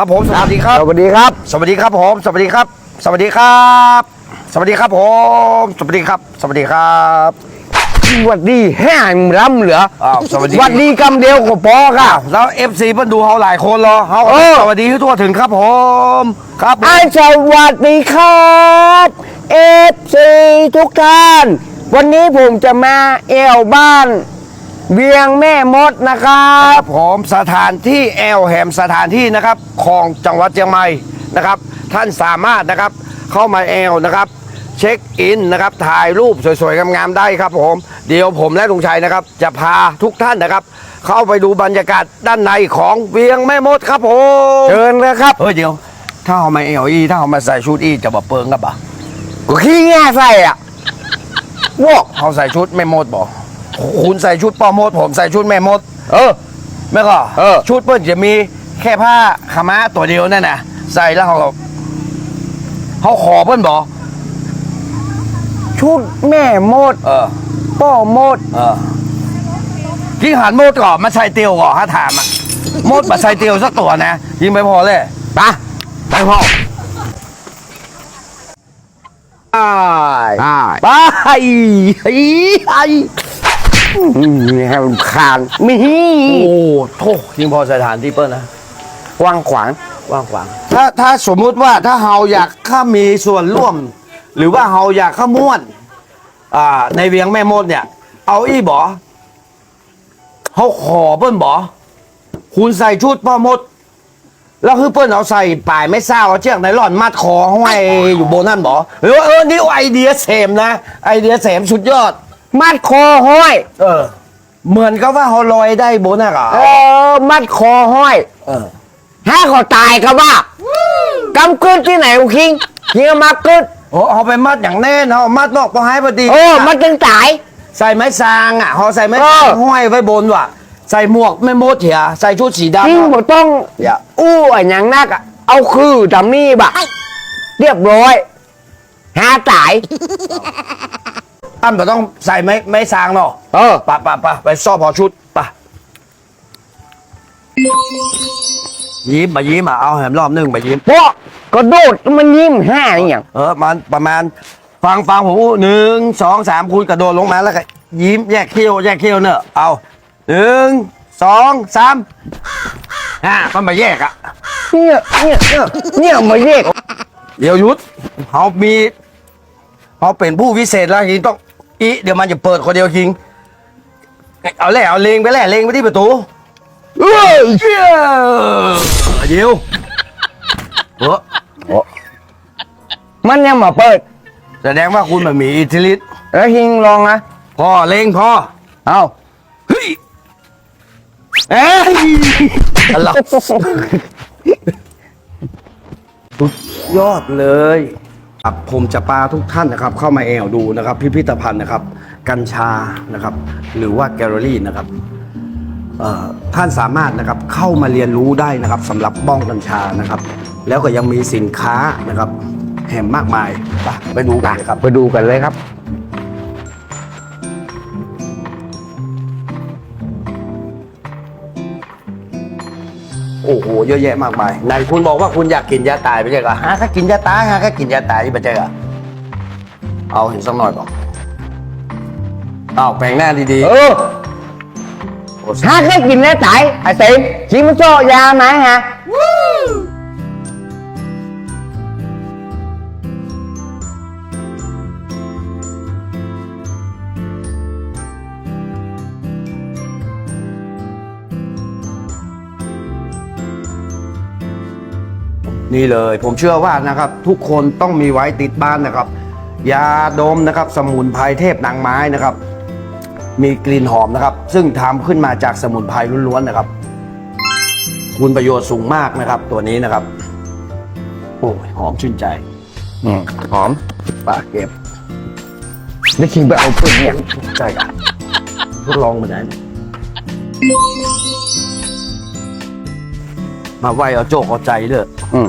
ครับผมสวัสดีครับ สวัสดีครับ สวัสดีครับผม สวัสดีครับ สวัสดีครับ สวัสดีครับผม สวัสดีครับ สวัสดีครับสวัสดีแห้งล้ำเหลืออ้าวสวัสดีสวัสดีกำเดียวก็พอค่ะอ้าวแล้วเอฟซีเพิ่นดูเฮาหลายคนเหรอเฮาเออสวัสดีให้ทั่วถึงครับผม ครับผมไอ้สวัสดีครับเอฟซีทุกท่าน วันนี้ผมจะมาเอวบ้าน เวียงแม่มดนะครัครับบผมสถานที่แอลแฮมสถานที่นะครับของจังหวัดเชียงใหม่นะครับ ท่านสามารถนะครับเข้ามาแอลนะครับเช็คอินนะครับถ่ายรูปสวยๆงามๆได้ครับผม เดี๋ยวผมและลุงชัยนะครับ จะพาทุกท่านนะครับ เข้าไปดูบรรยากาศด้านในของเวียงแม่มดครับผมเชิญนะครับเฮ้ยเดี๋ยว ถ้าเอามาเอลอีถ้าเอามาใส่ชุดอีจะบ่เปิงกับอะก็ขี้แง่ใส่อะวอกเขาใส่ชุดแม่มดบ่ คุณใส่ชุดป้อมด ผมใส่ชุดแม่มด เออแม่ก็เออ ชุดเปิ้นจะมีแค่ผ้าขาวม้าตัวเดียวนั่นน่ะ ใส่แล้วเขาก็เขาขอเปิ้นบ่ชุดแม่มดเออพ่อมด เออที่หันมดก่อนมาใส่เตียวก่อนถ้าถามอะมดมาใส่เตียวสักตัวนะ ยิงไปพอเลยไปไปพ่อไปไปไปไอ้ไอ้ นี่ให้มันคานมีโอ้โทษยิงพอสถานที่เปิ้ลนะกว้างขวางว่างขวาง ถ้าถ้าสมมุติว่าถ้าเฮาอยากเข้ามีส่วนร่วม หรือว่าเฮาอยากเข้าม่วน อ่า ในเวียงแม่มดเนี่ย เอาอีบอเฮาขอเปิ้นบอคุณใส่ชุดพ่อมด แล้วคือเปิ้นเอาใส่ปลายไม่เศร้าเอาเชือกไนล่อนมัดคอห้อยอยู่บนนั่นบอเออเออนี่ไอเดียเสมนะไอเดียเสมสุดยอด มัดคอห้อย เออ เหมือนกับว่าเฮาลอยได้บนน่ะเหรอเออ มัดคอห้อย เออ ถ้าเขาตายก็ว่ากำกึดที่ไหนอุคิงยิงเอามากึดโอ้เอาไปมัดอย่างแน่เนาะมัดนอกพอหายพอดีโอ้มันจึงตาย ใส่ไม้ซางอะห่อใส่ไม้เอซางอห้อยไว้บนว่ะ ใส่หมวกไม่มดเถียใส่ชุดสีจริงดำบ่ต้องอย่าอู้อันอย่างนักอะเอาคือทำนี่บะเรียบร้อยหาตาย อ้ำก็ต้องใส่ไม้ไม้ซางเนาะเออ ปะปะปะไปซ่อพอชุดปะยิ้มมายิ้มมาเอาแหมรอบหนึงมายิ้มเพราะกระโดดมันยิ้มห้าอหย่างเออมันประมาณฟังฟังผมพูดหนึ่งสองสามคุณกระโดดลงมาแล้วก็ยิ้มแยกเขี้ยวแยกเขี้ยวเนอะเอาหนึ่งสองสามอะมันมาแยกอะ เนี่ยเนี่ยเนี่ยเนี่ยมาเรียกเดี๋ยวยุทธเขามีเขาเป็นผู้วิเศษแล้วยิงต้อง อีเดี๋ยวมันจะเปิดคนเดียวยิง เอาแหละเอาเลงไปแหละเลงไปที่ประตูเอ้ยเชี่ยเดี๋ยวเออมันยังมาเปิด แสดงว่าคุณมันมีอิทธิฤทธิ์แล้วฮิงลองนะพอเลงพอเอาเฮ้ยเอ้ยอะไรสุดยอดเลย ครับผมจะพาทุกท่านนะครับเข้ามาแอวดูนะครับ พิพิธภัณฑ์นะครับ กัญชานะครับ หรือว่าแกลเลอรี่นะครับท่านสามารถนะครับเข้ามาเรียนรู้ได้นะครับสำหรับบ้องกัญชานะครับ แล้วก็ยังมีสินค้านะครับ แห่มมากมายไปไปดูกันเลยครับไปดูกันเลยครับ โอ้โหเยอะแยะมากมายไหนคุณบอกว่าคุณอยากกินยาตายไม่ใช่เหรอฮะแค่กินยาตายฮะแค่กินยาตายไม่ใช่เหรอเอาเห็นสักหน่อยก่อนเอาแปลงหน้าดีเออๆโอ้ถ้าแค่กินแล้วตายไอ้เต็มชิมโซยาไหมฮะ นี่เลย ผมเชื่อว่านะครับทุกคนต้องมีไว้ติดบ้านนะครับ ยาดมนะครับ สมุนไพรเทพนางไม้นะครับ มีกลิ่นหอมนะครับ ซึ่งทำขึ้นมาจากสมุนไพรล้วนๆนะครับ คุณประโยชน์สูงมากนะครับ ตัวนี้นะครับ โอ้ยหอมชื่นใจ อืมหอมปากเก็บแล้วคิงไปเอาปืนเนี่ยใช่ครับทดลองมาได้ มาไหวเอาโจกเอาใจเด้ออืม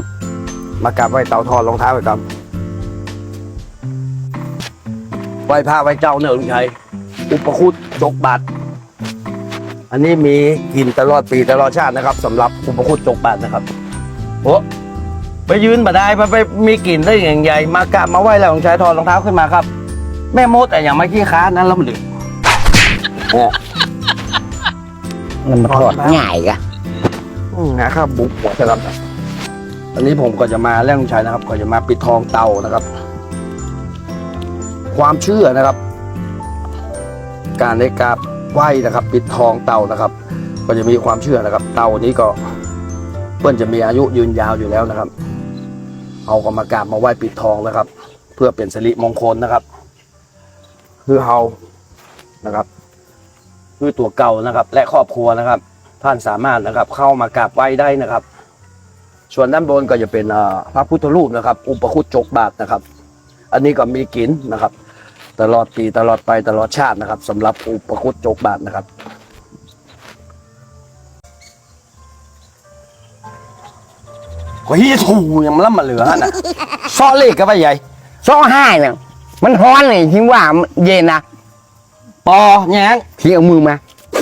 มากราบไหวเตาทอนรองเท้าไปครับไหวพระไหวเจ้าเนอะลุงชัยอุปคุตจกบาทอันนี้มีกินตลอดปีตลอดชาตินะครับสำหรับอุปคุตจกบาทนะครับโอ้ไปยืนมาได้ไปไปมีกลิ่นได้อย่างใหญ่มากะมาไหวแล้วของชายถอดรองเท้าขึ้นมาครับ แม่มดแต่อย่างเมื่อกี้ค้านั้นแล้วมันดึกมันมาถอดง่ายกะอืม นะครับบุกหัวนะครับอันนี้ผมก็จะมาแล่งชายนะครับ ก็จะมาปิดทองเตานะครับ ความเชื่อนะครับ การในกราบไหว้นะครับ ปิดทองเตานะครับ ก็จะมีความเชื่อนะครับ เตานี้ก็เพื่อนจะมีอายุยืนยาวอยู่แล้วนะครับ เอาก็มากราบมาไหว้ปิดทองนะครับ เพื่อเป็นสิริมงคลนะครับ คือเฮานะครับ คือตัวเก่านะครับ และครอบครัวนะครับ ท่านสามารถนะครับ เข้ามากราบไหว้ได้นะครับ ส่วนด้านบนก็จะเป็นเอ่อพระพุทธรูปนะครับ อุปคุตจกบาทนะครับ อันนี้ก็มีกินนะครับ ตลอดปีตลอดไปตลอดชาตินะครับสำหรับอุปคุตจกบาทนะครับก็เฮียถูยังมันละมาเหลือน่ะซ้อเลขกันไปใหญ่ซ้อห้าเนี่ยมันฮ้อนเลยที่ว่ามันเย็นนะปอแง้งที่เอามือมา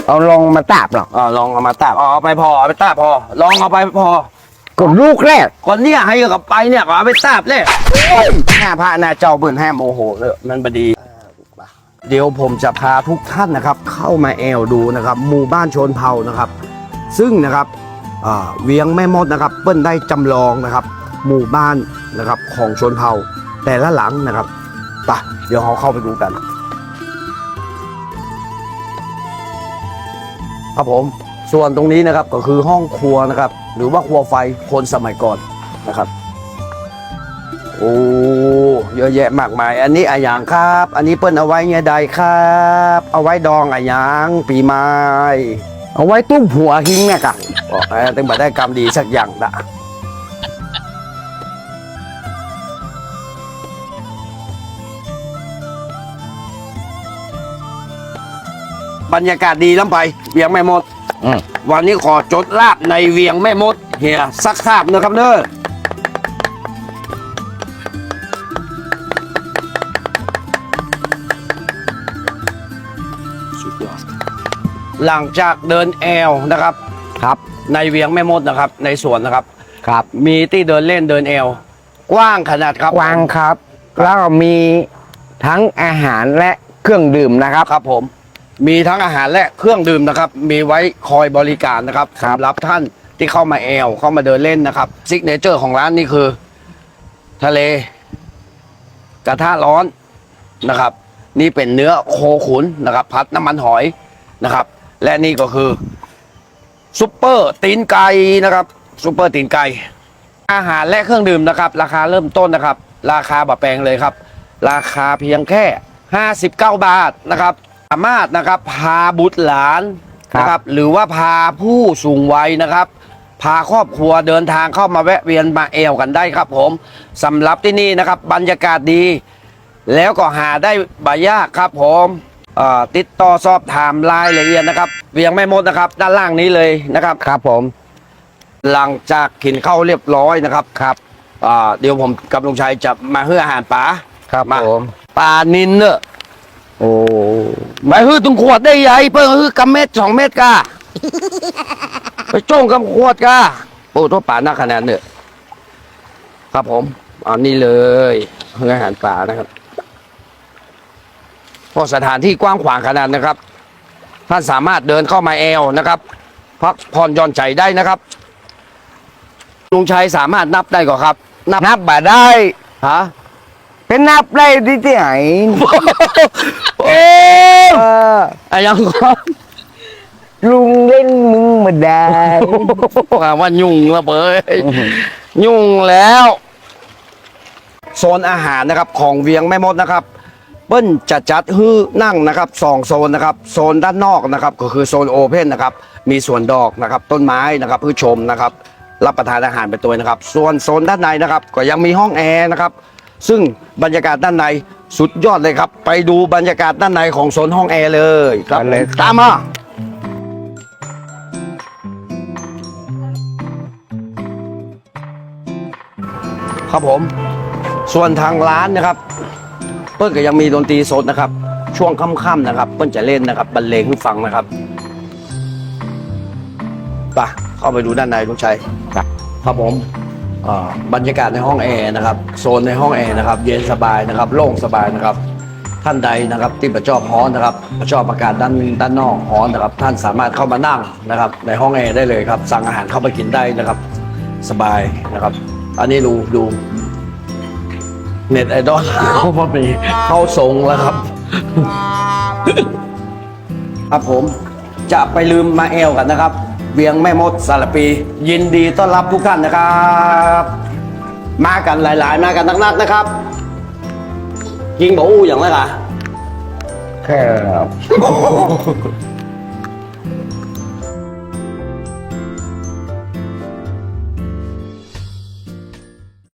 เอาลองมาตาบหรอกอ่าลองเอามาตาบอ๋อเอาไปพอเอาไปตาบพอ ลองเอาไปพอ กดลูกแรกคนเนี้ยให้กับไปเนี่ยก็เอาไปตาบเลยหน้าพระหน้าเจ้าเบิ่นแห้มโมโหเลยมันบดีเดี๋ยวผมจะพาทุกท่านนะครับ เข้ามาแอลดูนะครับหมู่บ้านชนเผ่านะครับ ซึ่งนะครับอ่าเวียงแม่มดนะครับ เปิ้ลได้จำลองนะครับ หมู่บ้านนะครับของชนเผ่าแต่ละหลังนะครับไปะเดี๋ยวเราเข้าไปดูกัน ครับผม ส่วนตรงนี้นะครับก็คือห้องครัวนะครับ หรือว่าครัวไฟคนสมัยก่อนนะครับโอ้เยอะแยะมากมาย อันนี้อะอยางครับ อันนี้เปิ้นเอาไว้ไงใดครับ เอาไว้ดองอะอยางปีไม้เอาไว้ตุ้มหัวหิงเนี่ยกะบอกให้ตั้งบัได้กรรมดีสักอย่างนะ บรรยากาศดีล้ำไปเวียงแม่มด อืมวันนี้ขอจดลาบในเวียงแม่มดเฮียสักคาบนะครับเด้อสุดยอดหลังจากเดินแอลนะครับ ครับในเวียงแม่มดนะครับ ในสวนนะครับ ครับมีที่เดินเล่นเดินแอลกว้างขนาดครับกวางครับ แล้วก็มีทั้งอาหารและเครื่องดื่มนะครับ ครับผม มีทั้งอาหารและเครื่องดื่มนะครับ มีไว้คอยบริการนะครับครับสำหรับท่านที่เข้ามาแอลเข้ามาเดินเล่นนะครับซิกเนเจอร์ของร้านนี่คือ ทะเล กระทะร้อนนะครับ นี่เป็นเนื้อโคขุนนะครับ พัดน้ำมันหอยนะครับ และนี่ก็คือซุปเปอร์ตีนไก่นะครับซุปเปอร์ตีนไก่อาหารและเครื่องดื่มนะครับ ราคาเริ่มต้นนะครับ ราคาบะแปลงเลยครับ ราคาเพียงแค่ 59 บาทนะครับ สามารถนะครับพาบุตรหลานครับนะครับหรือว่าพาผู้สูงวัยนะครับ พาครอบครัวเดินทางเข้ามาแวะเวียนมาเอวกันได้ครับผมสำหรับที่นี่นะครับบรรยากาศดี แล้วก็หาได้บายากครับผมเอ่อติดต่อสอบถามรายละเอียดนะครับเวียงไม่หมดนะครับ ด้านล่างนี้เลยนะครับครับผม หลังจากกินข้าวเรียบร้อยนะครับครับอ่าเดี๋ยวผมกับลุงชัยจะมาให้อาหารปลาครับมาผมปลานินเนอะ โอ้มาฮื้อตุงขวดได้ใหญ่เพิ่งฮื้อกำเม็ดสองเม็ดกะไปจ้งกำขวดกะโอ้ตัวปลาหนักขนาดเนอะครับผมเอานี่เลยเพื่ออาหารปลานะครับเพราะสถานที่กว้างขวางขนาดนะครับ ท่านสามารถเดินเข้ามาแอลนะครับพักผ่อนหย่อนใจได้นะครับลุงชัยสามารถนับได้ก่อนครับ นับนับบ่ได้ฮะ เป็นนับได้ที่ที่ไหนโอ้เอออะยังก็ลุงเล่นมึงมาได้อ่าว่ายุ่งละเบยยุ่งแล้วโซนอาหารนะครับของเวียงแม่มดนะครับ เปิ้ลจะจัดฮื้อนั่งนะครับสองโซนนะครับโซนด้านนอกนะครับ ก็คือโซนโอเพนนะครับ มีสวนดอกนะครับ ต้นไม้นะครับเพื่อชมนะครับ รับประทานอาหารไปตัวนะครับ ส่วนโซนด้านในนะครับ ก็ยังมีห้องแอร์นะครับ ซึ่งบรรยากาศด้านในสุดยอดเลยครับ ไปดูบรรยากาศด้านในของโซนห้องแอร์เลยครับไปเลยครับ ตามมาครับผม ส่วนทางร้านนะครับ เปิ้ลก็ยังมีดนตรีสดนะครับ ช่วงค่ำๆนะครับ เปิ้ลจะเล่นนะครับบรรเลงให้ฟังนะครับไปเข้าไปดูด้านในลุงชัยครับครับผมอ่า บรรยากาศในห้องแอร์นะครับโซนในห้องแอร์นะครับเย็นสบายนะครับโล่งสบายนะครับท่านใดนะครับที่ประจอบฮ้อนนะครับประจอบอากาศด้านด้านนอกฮ้อนนะครับ ท่านสามารถเข้ามานั่งนะครับ ในห้องแอร์ได้เลยครับ สั่งอาหารเข้ามากินได้นะครับ สบายนะครับ อันนี้ดูดูเน็ตไอดอลเขามามีเข้าทรงแล้วครับครับผมจะไปลืมมาแอลกันนะครับ เวียงแม่มดสารปี ยินดีต้อนรับทุกท่านนะครับ มากันหลาย ๆ มากันนักๆนะครับยิงบอกอู้อย่างไรคะครับ